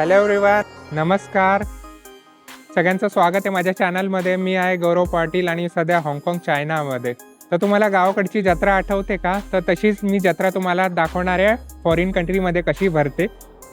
Hello everyone नमस्कार. सगळ्यांचं स्वागत आहे माझ्या चॅनलमध्ये. मी आहे गौरव पाटील आणि सध्या हाँगकाँग चायनामध्ये. तर तुम्हाला गावाकडची जत्रा आठवते का? तर तशीच मी जत्रा तुम्हाला दाखवणार आहे. फॉरेन कंट्रीमध्ये कशी भरते.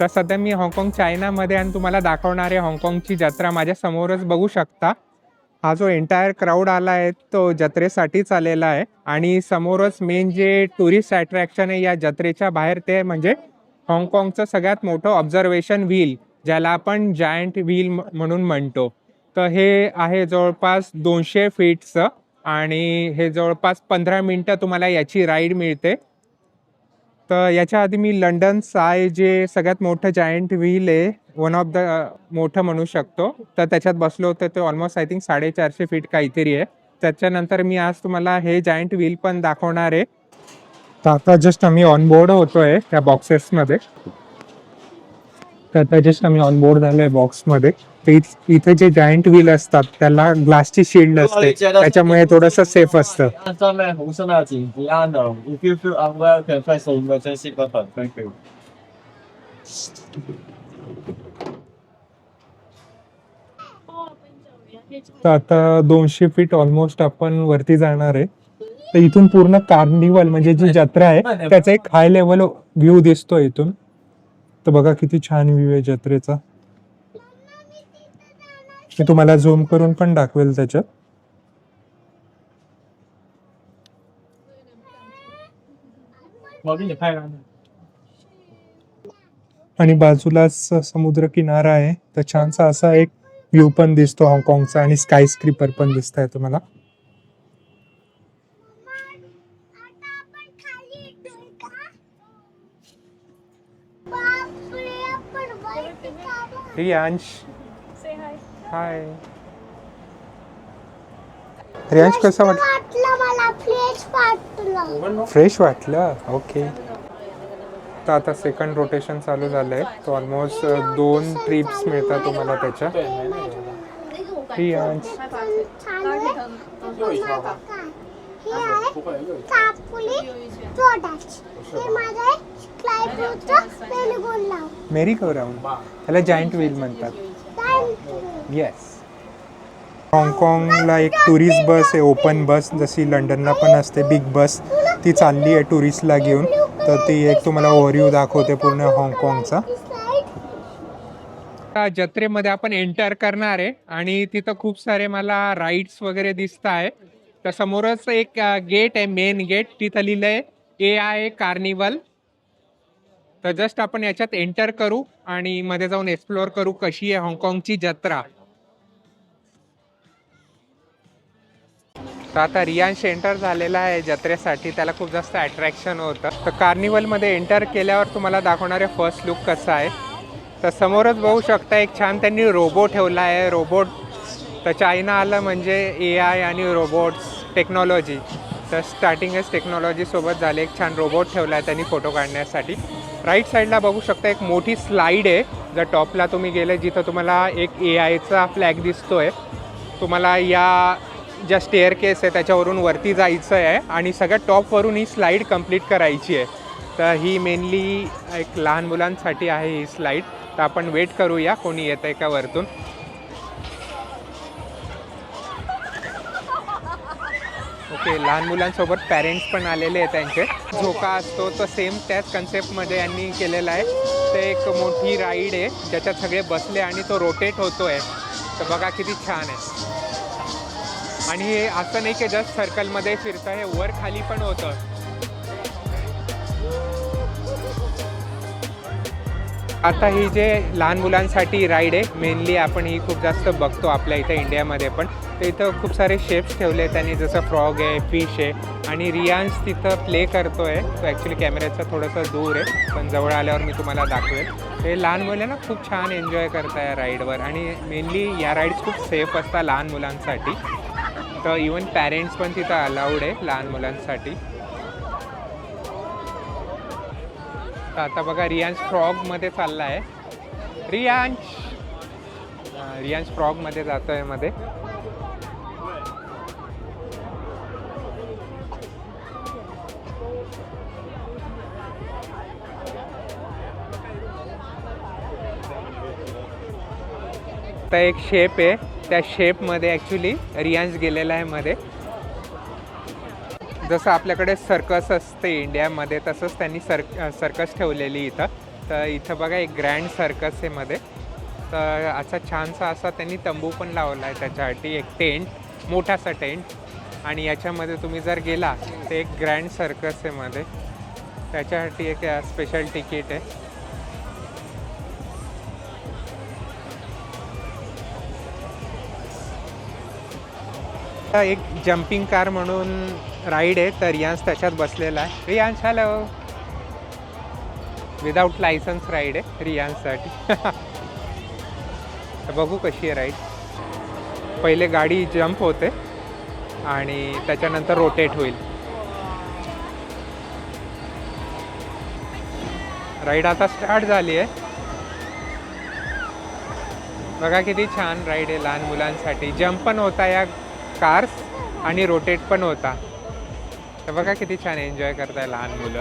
तर सध्या मी हाँगकाँग चायनामध्ये आणि तुम्हाला दाखवणार आहे हाँगकाँगची जत्रा. माझ्या समोरच बघू शकता. हा जो एंटायर क्राऊड आला आहे तो जत्रेसाठीच आलेला आहे. आणि समोरच मेन जे टुरिस्ट अट्रॅक्शन आहे या जत्रेच्या बाहेर ते म्हणजे हाँगकाँगचं सगळ्यात मोठं ऑब्झर्वेशन व्हील ज्याला आपण जायंट व्हील म्हणून म्हणतो. तर हे आहे जवळपास दोनशे फीटचं आणि हे जवळपास पंधरा मिनटं तुम्हाला याची राईड मिळते. तर याच्या आधी मी लंडन साय जे सगळ्यात मोठं जायंट व्हील आहे वन ऑफ द मोठं म्हणू शकतो. तर त्याच्यात बसलो होतो ते ऑलमोस्ट आय थिंक साडेचारशे फीट काहीतरी आहे. त्याच्यानंतर मी आज तुम्हाला हे जायंट व्हील पण दाखवणार आहे. तर आता जस्ट आम्ही ऑनबोर्ड होतोय त्या बॉक्सेसमध्ये तर आता जस्ट आम्ही ऑनबोर्ड झालोय बॉक्समध्ये इथे जे जायंट व्हील असतात त्याला ग्लासची शिल्ड असते. त्याच्यामुळे थोडस सेफ असतं. आता दोनशे फीट ऑलमोस्ट आपण वरती जाणार आहे. तर इथून पूर्ण कार्निवल म्हणजे जी जत्रा आहे त्याचा एक हाय लेवल व्ह्यू दिसतो इथून. तर बघा किती छान व्ह्यू आहे जत्रेचा. मी तुम्हाला झूम करून पण दाखवेल त्याच्यात. आणि बाजूलाच समुद्र किनारा आहे. तर छानसा असा एक व्ह्यू पण दिसतो हाँगकाँगचा आणि स्काय स्क्रीपर पण दिसत आहे तुम्हाला. रियांश हाय रियांश कसं वाटलं वाटलं मला फ्रेश वाटलं फ्रेश वाटलं ओके तर आता सेकंड रोटेशन चालू झालंय. तो ऑलमोस्ट दोन ट्रिप्स मिळतात तुम्हाला त्याच्या. रियांश छान आहे. हे आहे कापुली प्रोडक्ट हे माझं मेरी राऊंड त्याला जायंट व्हील म्हणतात येस हाँगकाँगला एक टुरिस्ट बस आहे ओपन बस जशी लंडनला पण असते बिग बस ती चालली आहे टुरिस्टला घेऊन. तर ती एक तुम्हाला ओव्हरव्ह्यू दाखवते पूर्ण हाँगकाँगचा जत्रेमध्ये आपण एंटर करणार आहे. आणि तिथं खूप सारे मला राईड्स वगैरे दिसत आहे. तर समोरच एक गेट आहे मेन गेट तिथं लिहिलं आहे ए आय कार्निवल तर जस्ट आपण याच्यात एंटर करू आणि मध्ये जाऊन एक्सप्लोअर करू कशी आहे हाँगकाँगची जत्रा. तर आता रियांश एंटर झालेला आहे जत्रेसाठी. त्याला खूप जास्त अट्रॅक्शन होतं. तर कार्निवलमध्ये एंटर केल्यावर तुम्हाला दाखवणारे फर्स्ट लुक कसा आहे. तर समोरच बघू शकता एक छान त्यांनी रोबो ठेवला आहे. रोबोट तर चायना आलं म्हणजे ए आय आणि रोबोट्स टेक्नॉलॉजी तर स्टार्टिंगच टेक्नॉलॉजीसोबत झाले. एक छान रोबोट ठेवला आहे त्यांनी फोटो काढण्यासाठी. राईट साईडला बघू शकता एक मोठी स्लाईड आहे. जर टॉपला तुम्ही गेले जिथं तुम्हाला एक ए आयचा फ्लॅग दिसतो आहे तुम्हाला या ज्या स्टेअर केस आहे त्याच्यावरून वरती जायचं आहे आणि सगळ्यात टॉपवरून ही स्लाईड कंप्लीट करायची आहे. तर ही मेनली एक लहान मुलांसाठी आहे ही स्लाईड तर आपण वेट करूया कोणी येतं आहे का वरतून. ओके लहान मुलांसोबत पॅरेंट्स पण आलेले आहेत त्यांचे. झोका असतो तो सेम त्याच कन्सेप्टमध्ये यांनी केलेला आहे. ते एक मोठी राईड आहे ज्याच्यात सगळे बसले आणि तो रोटेट होतोय. तर बघा किती छान आहे. आणि हे असं नाही की जस्ट सर्कलमध्ये फिरतं हे वर खाली पण होतं. आता ही जे लहान मुलांसाठी राईड आहे मेनली आपण ही खूप जास्त बघतो आपल्या इथे इंडियामध्ये पण. तर इथं खूप सारे शेप्स ठेवले आहेत त्यांनी जसं फ्रॉग आहे फिश आहे आणि रियांश तिथं प्ले करतो आहे तो ॲक्च्युली कॅमेऱ्याचा थोडंसं दूर आहे पण जवळ आल्यावर मी तुम्हाला दाखवेल. ते लहान मुलं ना खूप छान एन्जॉय करता या राईडवर आणि मेनली या राईड्स खूप सेफ असतात लहान मुलांसाठी. तर इवन पॅरेंट्स पण तिथं अलाउड आहे लहान मुलांसाठी. तर आता बघा रियांश फ्रॉगमध्ये चालला आहे रियांश रियांश फ्रॉगमध्ये जातो आहे मध्ये. इथं एक शेप आहे. त्या शेपमध्ये ॲक्च्युली रियांश गेलेला आहे मध्ये. जसं आपल्याकडे सर्कस असते इंडियामध्ये तसंच त्यांनी सर सर्कस ठेवलेली इथं. तर इथं बघा एक ग्रँड सर्कस आहे मध्ये. तर असा छानसा असा त्यांनी तंबू पण लावला आहे त्याच्यासाठी एक टेंट मोठासा टेंट आणि याच्यामध्ये तुम्ही जर गेला तर एक ग्रँड सर्कस आहे मध्ये. त्याच्यासाठी एक स्पेशल तिकीट आहे. एक जम्पिंग कार म्हणून राईड आहे तर यांस त्याच्यात बसलेला आहे. Riyansh hello without licence ride आहे रियांशसाठी. बघू कशी आहे राईड पहिले गाडी जम्प होते आणि त्याच्यानंतर रोटेट होईल. राईड आता स्टार्ट झाली आहे. बघा किती छान राईड आहे लहान मुलांसाठी. जम्प पण होता या कार्स आणि रोटेट पण होता. तर बघा किती छान एन्जॉय करताय लहान मुलं.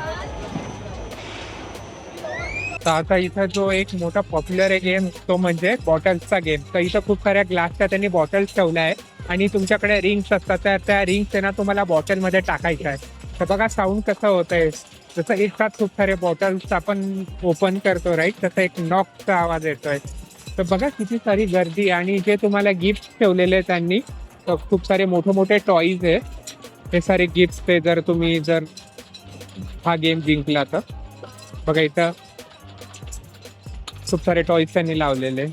तर आता इथं जो एक मोठा पॉप्युलर आहे गेम तो म्हणजे बॉटल्सचा गेम तर इथं खूप साऱ्या ग्लासच्या त्यांनी बॉटल्स ठेवल्या आहेत आणि तुमच्याकडे रिंग्स असतात. तर त्या रिंग्स आहे ना तुम्हाला बॉटलमध्ये टाकायच्या आहे तर बघा साऊंड कसं होत आहे जसं एक साथ खूप सारे बॉटल्स आपण ओपन करतो राईट तसं एक नॉकचा आवाज येतोय. तर बघा किती सारी गर्दी आणि जे तुम्हाला गिफ्ट ठेवलेले आहेत त्यांनी तर खूप सारे मोठे मोठे टॉईज आहे. हे सारे गिफ्ट आहे जर तुम्ही जर हा गेम जिंकला तर. बघा इथं खूप सारे टॉईज त्यांनी लावलेले.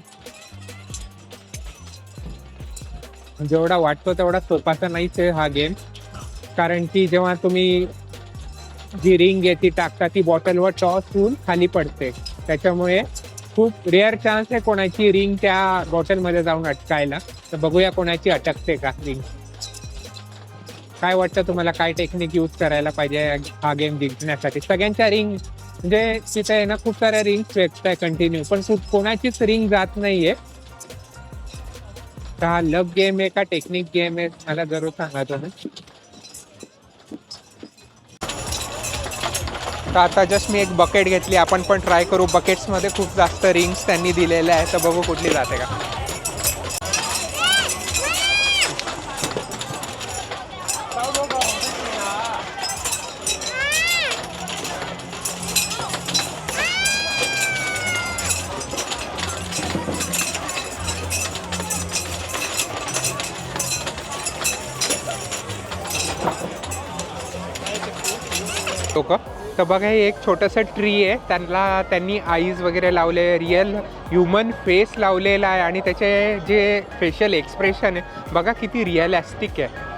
जेवढा वाटतो तेवढा सोपाचा नाहीच आहे हा गेम कारण की जेव्हा तुम्ही जी रिंग आहे ती टाकता ती बॉटलवर टॉस होऊन खाली पडते. त्याच्यामुळे खूप रेअर चान्स आहे कोणाची रिंग त्या बॉटलमध्ये जाऊन अटकायला. तर बघूया कोणाची अटकते का रिंग काय वाटतं तुम्हाला? काय टेक्निक यूज करायला पाहिजे हा गेम जिंकण्यासाठी? सगळ्यांच्या रिंग म्हणजे तिथे आहे ना खूप साऱ्या रिंग फेकत आहे कंटिन्यू पण खूप कोणाचीच रिंग जात नाहीये. हा लव गेम आहे का टेक्निक गेम आहे? मला जरूर सांगा तुम्ही. तर आता जस्ट मी एक बकेट घेतली. आपण पण ट्राय करू. बकेट्समध्ये खूप जास्त रिंग्स त्यांनी दिलेल्या आहे तर बघू कुठली जाते का. तर बघा हे एक छोटंसं ट्री आहे. त्यांना त्यांनी आईज वगैरे लावले रिअल ह्युमन फेस लावलेला आहे. आणि त्याचे जे फेशियल एक्सप्रेशन आहे बघा किती रिअलॅस्टिक आहे.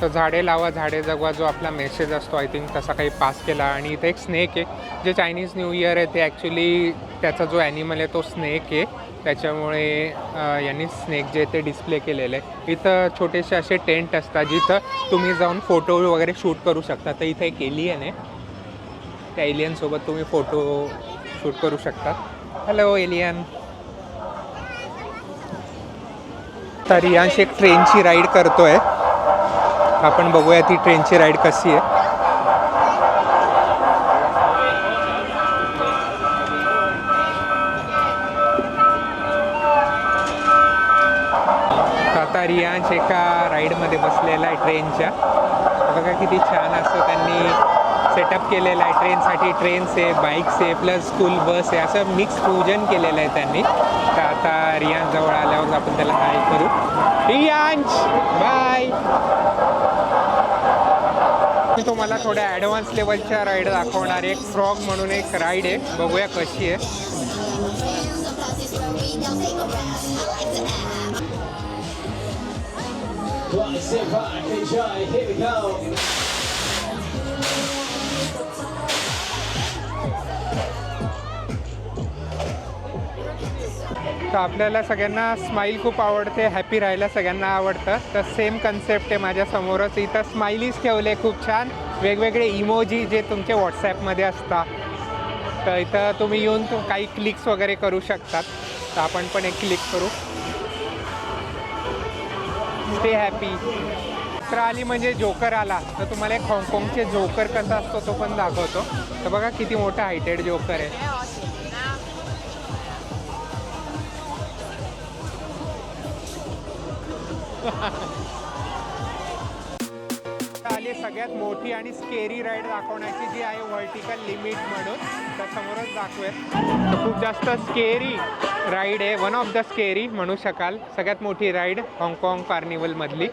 तर झाडे लावा झाडे जगवा जो आपला मेसेज असतो आय थिंक तसा काही पास केला. आणि इथे एक स्नेक आहे जे चायनीज न्यू इयर आहे ते ॲक्च्युली त्याचा जो ॲनिमल आहे तो स्नेक आहे. त्याच्यामुळे यांनी स्नेक जे ते डिस्प्ले केलेले आहे इथं छोटेसे असे टेंट असतात जिथं तुम्ही जाऊन फोटो वगैरे शूट करू शकता. तर इथे एक एलियन आहे. त्या एलियनसोबत तुम्ही फोटो शूट करू शकता. हॅलो एलियन तर यांशी एक ट्रेनची राईड करतो आहे आपण बघूया ती ट्रेनची राईड कशी आहे. ट्रेनच्या बघा किती छान असं त्यांनी सेटअप केलेलं आहे. ट्रेनसाठी ट्रेन्स आहे बाईक्स आहे प्लस स्कूल बस आहे. असं मिक्स फ्युजन केलेलं आहे त्यांनी. तर आता रियांश जवळ आल्यावर आपण त्याला हाय करू. रियांश बाय मी तुम्हाला थोड्या ॲडव्हान्स लेवलच्या राईड दाखवणार एक फ्रॉग म्हणून एक राईड आहे. बघूया कशी आहे. Sit back, enjoy, here we go. तर आपल्याला सगळ्यांना स्माईल खूप आवडते हॅपी राहायला सगळ्यांना आवडतं. तर सेम कन्सेप्ट आहे माझ्यासमोरच इथं स्माइलीज ठेवले खूप छान. वेगवेगळे इमोजी जे तुमचे व्हॉट्सॲपमध्ये असतात. तर इथं तुम्ही येऊन काही क्लिक्स वगैरे करू शकतात. तर आपण पण एक क्लिक करू. स्टे हॅपी जत्रा आली म्हणजे जोकर आला. तर तुम्हाला एक हाँगकाँगचे जोकर कसा असतो तो पण दाखवतो. तर बघा किती मोठा हायटेड जोकर आहे. सगळ्यात मोठी आणि स्केरी राईड दाखवण्याची जी आहे व्हर्टिकल लिमिट म्हणून तर समोरच दाखवेल खूप जास्त स्केरी राईड आहे वन ऑफ द स्केरी म्हणू शकाल. सगळ्यात मोठी राईड हाँगकाँग कार्निवलमधली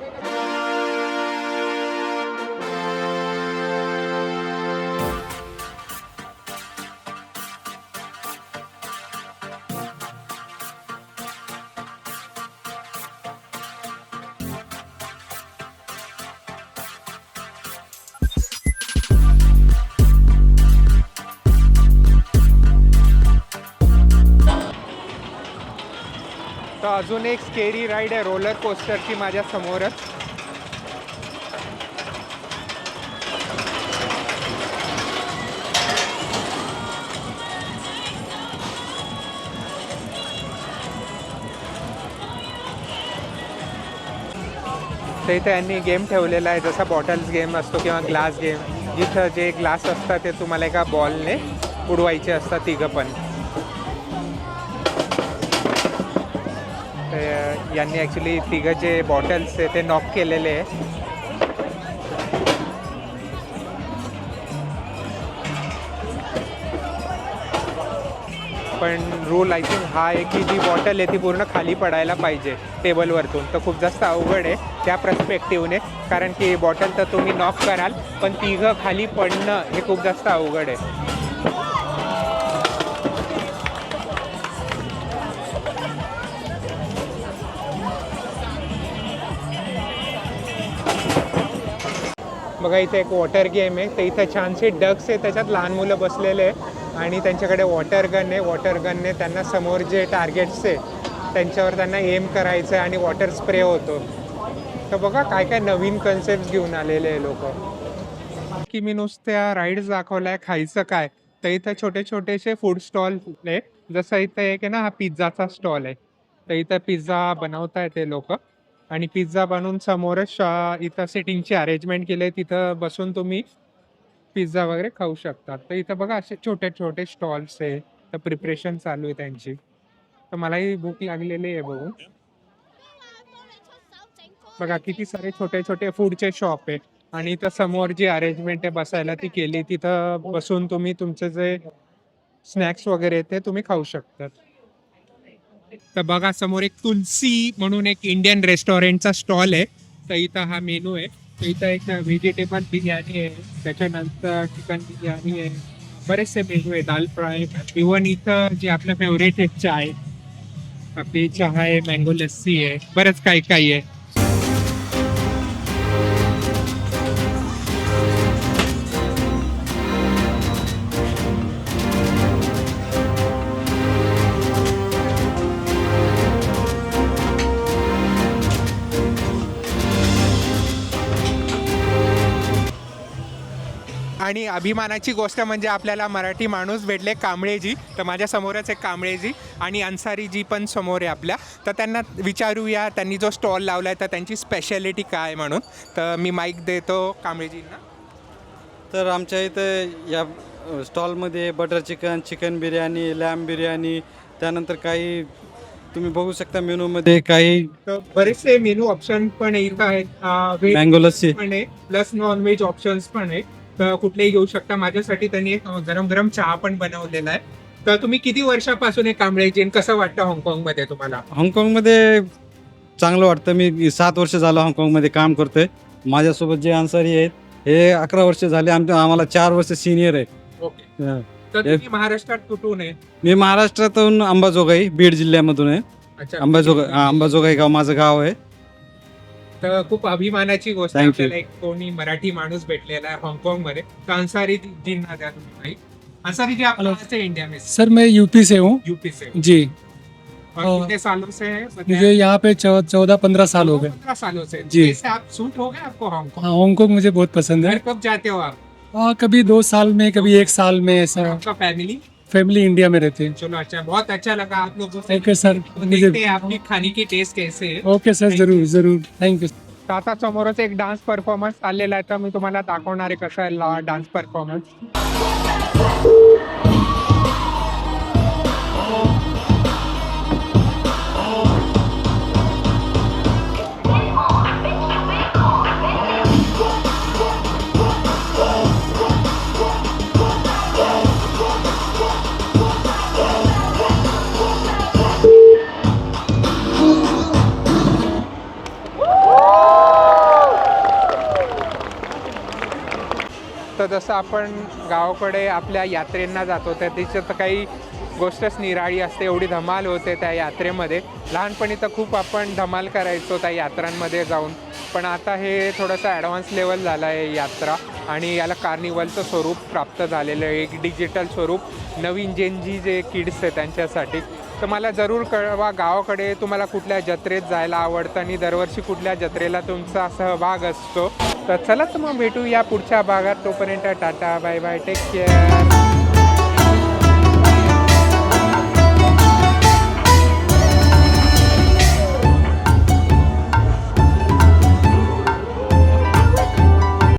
अजून एक स्केरी राईड आहे रोलर कोस्टरची माझ्या समोरच. तर इथे यांनी गेम ठेवलेला आहे जसा बॉटल्स गेम असतो किंवा ग्लास गेम जिथं जे ग्लास असतात ते तुम्हाला एका बॉलने उडवायचे असतात तिघं पण. यांनी ॲक्च्युली तिघं जे बॉटल्स आहे ते नॉक केलेले आहे. पण रूल आय थिंक हा आहे की जी बॉटल आहे ती पूर्ण खाली पडायला पाहिजे टेबलवरतून तर खूप जास्त अवघड आहे त्या प्रस्पेक्टिव्हने कारण की बॉटल तर तुम्ही नॉक कराल पण तिघं खाली पडणं हे खूप जास्त अवघड आहे. बघा इथे एक वॉटर गेम आहे. तर इथं छानसे डक्स आहे. त्याच्यात लहान मुलं बसलेले आहे आणि त्यांच्याकडे वॉटर गन आहे. वॉटर गनने त्यांना समोर जे टार्गेट्स आहे त्यांच्यावर त्यांना एम करायचं आहे आणि वॉटर स्प्रे होतो. तर बघा काय काय नवीन कन्सेप्ट घेऊन आलेले आहे लोक. की मी नुसत्या राईड्स दाखवलाय खायचं काय? तर इथं छोटे छोटेसे फूड स्टॉल आहे जसं इथं एक आहे ना हा पिझ्झाचा स्टॉल आहे. तर इथं पिझ्झा बनवतायत ते लोक. आणि पिझ्झा बनवून समोरच शा- इथं सिटिंगची अरेंजमेंट केली आहे. तिथं बसून तुम्ही पिझ्झा वगैरे खाऊ शकता तर इथं बघा असे छोटे छोटे स्टॉल्स आहे. तर प्रिपरेशन चालू आहे त्यांची. तर मलाही भूक लागलेली आहे बघून. बघा किती सारे छोटे छोटे फूडचे शॉप आहे. आणि इथं समोर जी अरेंजमेंट आहे बसायला ती केली. तिथं बसून तुम्ही तुमचे जे स्नॅक्स वगैरे आहेत ते तुम्ही खाऊ शकतात. तर बघा समोर एक तुलसी म्हणून एक इंडियन रेस्टॉरंटचा स्टॉल आहे. तर इथं हा मेनू आहे. तर इथं एक व्हेजिटेबल बिर्याणी आहे. त्याच्यानंतर चिकन बिर्याणी आहे. बरेचसे मेनू आहे. दाल फ्राय इवन इथं जे आपलं फेवरेट आहे चाय. आपली चहा आहे मँगो लस्सी आहे. बरंच काही काही आहे. आणि अभिमानाची गोष्ट म्हणजे आपल्याला मराठी माणूस भेटले कांबळेजी तर माझ्या समोरच एक कांबळेजी आणि अन्सारीजी पण समोर आहे आपल्या. तर त्यांना विचारूया त्यांनी जो स्टॉल लावला आहे तर त्यांची स्पेशालिटी काय म्हणून? तर मी माईक देतो कांबळेजींना. तर आमच्या इथं या स्टॉलमध्ये butter chicken chicken biryani lamb biryani त्यानंतर काही तुम्ही बघू शकता मेनूमध्ये काही तर बरेचसे मेनू ऑप्शन पण इथं आहेत. मँगो लस्सी पण आहे प्लस नॉन व्हेज ऑप्शन्स पण आहे. कुठलेही घेऊ शकता. माझ्यासाठी त्यांनी एक गरम गरम चहा पण बनवलेला आहे. तर तुम्ही किती वर्षापासून हे कांबळेजी आणि कसं वाटतं हाँगकाँगमध्ये तुम्हाला? हाँगकाँगमध्ये चांगलं वाटतं. मी सात वर्ष झालं हाँगकाँगमध्ये काम करतोय. माझ्यासोबत जे अन्सारी आहेत हे अकरा वर्ष झाले. आमच्या आम्हाला चार वर्ष सिनियर आहेत ओके. अ, तर तुम्ही महाराष्ट्रात कुठून आहे? मी महाराष्ट्रातून अंबाजोगाई बीड जिल्ह्यामधून आहे. अच्छा. अंबाजोगाई हा, अंबाजोगाई गाव माझं गाव आहे. तर खूप अभिमानाची गोष्ट आहे Thank you. आपल्याला एक कोणी मराठी माणूस भेटलेला आहे हाँगकाँग मध्ये तर अन्सारी जींना द्या तुम्ही काही अन्सारी जी आप Hello. से इंडिया में सर मैं यूपी से हूँ। यूपी से जी. और और कितने सालों से है? मुझे यहाँ पे चौदह पंद्रह साल हो गए। पंद्रह सालों से। जी। जैसे आप सूट हो गए आपको हांगकांग हाँ हांगकॉन्ग मुझे बहुत पसंद है। घर कब जाते हो आप? हाँ कभी दो साल में कभी एक साल में ऐसा। आपका फैमिली फैमिली इंडिया में रहते हैं। चलो अच्छा बहुत अच्छा लगा आप लोगों से। ओके सर देखते हैं आपकी खाने की टेस्ट कैसे है। ओके सर जरूर जरूर। थैंक यू तर आता समोरच एक डान्स परफॉर्मन्स चाललेला आहे तर मी तुम्हाला दाखवणार आहे कसा आहे डान्स परफॉर्मन्स जसं आपण गावाकडे आपल्या यात्रेंना जातो तर काही गोष्टच निराळी असते एवढी धमाल होते त्या यात्रेमध्ये. लहानपणी तर खूप आपण धमाल करायचो त्या यात्रांमध्ये जाऊन. पण आता हे थोडंसं ॲडव्हान्स लेवल झालं आहे यात्रा आणि याला कार्निवलचं स्वरूप प्राप्त झालेलं आहे. एक डिजिटल स्वरूप. नवीन जेनजी जे किड्स आहे त्यांच्यासाठी. तर मला जरूर कळवा गावाकडे. तुम्हाला कुठल्या जत्रेत जायला आवडतं आणि दरवर्षी कुठल्या जत्रेला तुमचा सहभाग असतो. तर चला तर मग भेटू या पुढच्या भागात. तोपर्यंत tata bye bye take care